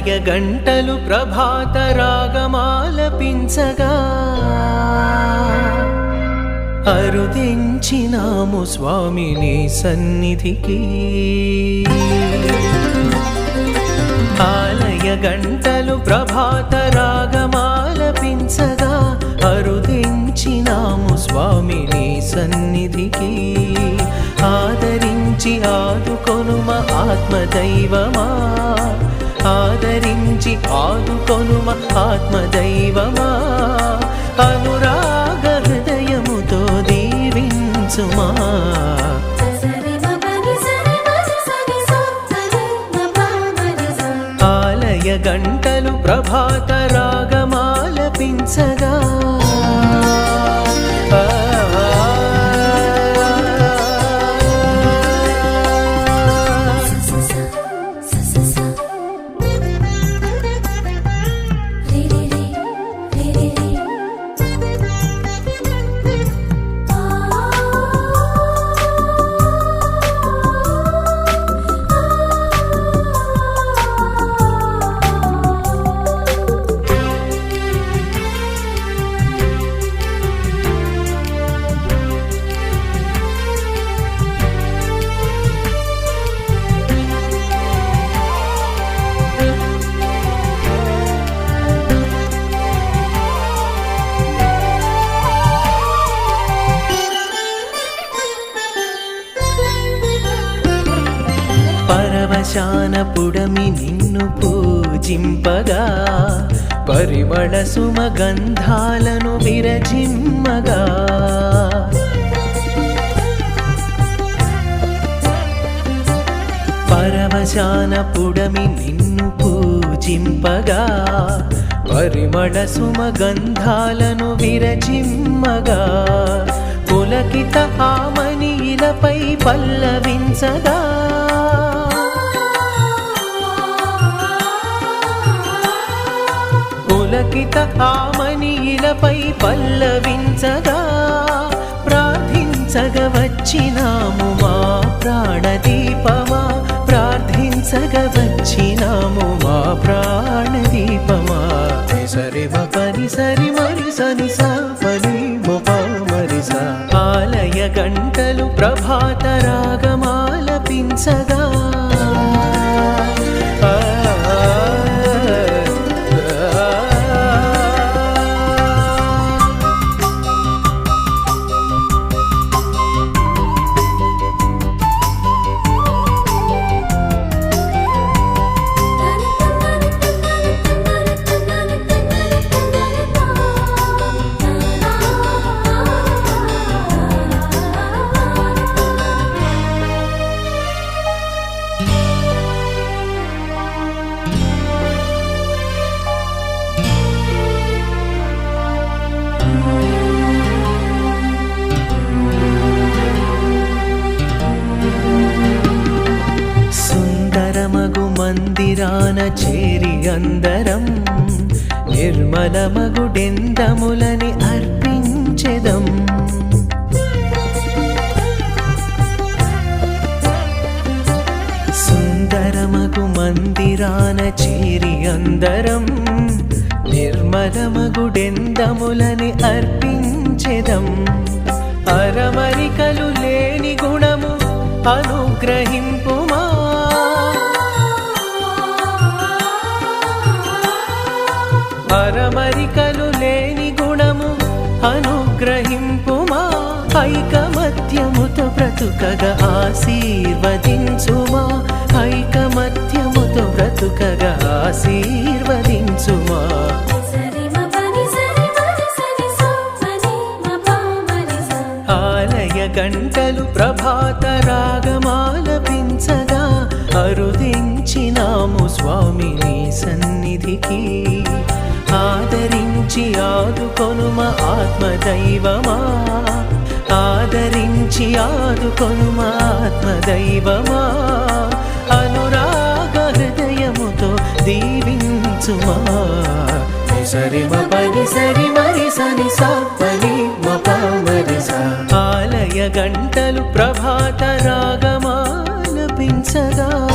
ఆలయ గంటలు ప్రభాత రాగమాలపించగా అరుదించినాము స్వామిని సన్నిధికి. ఆలయ గంటలు ప్రభాత రాగమాలపించగా అరుదించినాము స్వామిని సన్నిధికి. ఆదరించి ఆదుకొనుమ ఆత్మదైవమా. ఆదరించి ఆదుకొనుమ ఆత్మదైవమా? అనురాగ హృదయముతో దీవించుమా? ఆలయ గంటలు ప్రభాత రాగమాలపించ పరవశాన పుడమి నిన్ను పూజింపగా పరిమళ సుమగంధాలను విరజిమ్మగా. పరవశాన పుడమి నిన్ను పూజింపగా పరిమళ సుమగంధాలను విరచిమ్మగా పులకిత ఆమని ఇలపై పల్లవించగా పులకిత ఆమనీలపై పల్లవించగా ప్రార్థించగ వచ్చినాము మా ప్రాణదీపమా ప్రార్థించగ వచ్చినాము మా ప్రాణదీపమా. సరి పని సరి మరి సని సా పని మొప మరి సా ఆలయ గంటలు ప్రభాత రాగమాలపించగా మందిరాన చేరి అందరం నిర్మలమగుడెందములని అర్పించెదం. సుందరమగు మందిరాన చేరి అందరం నిర్మలమగుడెందములని అర్పించెదం. అరమరికలు లేని గుణము అనుగ్రహింపు బ్రతుకగా ఆశీర్వదించుమా? ఐకమత్యముతో బ్రతుకగా ఆశీర్వదించుమా? ఆలయ గంటలు ప్రభాత రాగమాలపించగా అరుదించినాము స్వామిని సన్నిధికి. ఆదరించి ఆదుకొనుమ ఆత్మదైవమా? ఆదరించి ఆదుకొనుమ ఆత్మదైవమా. అనురాగ హృదయముతో దీవించుమా. సరి పని సరి మరి సని సని మరి ఆలయ గంటలు ప్రభాత రాగమాలపించగా.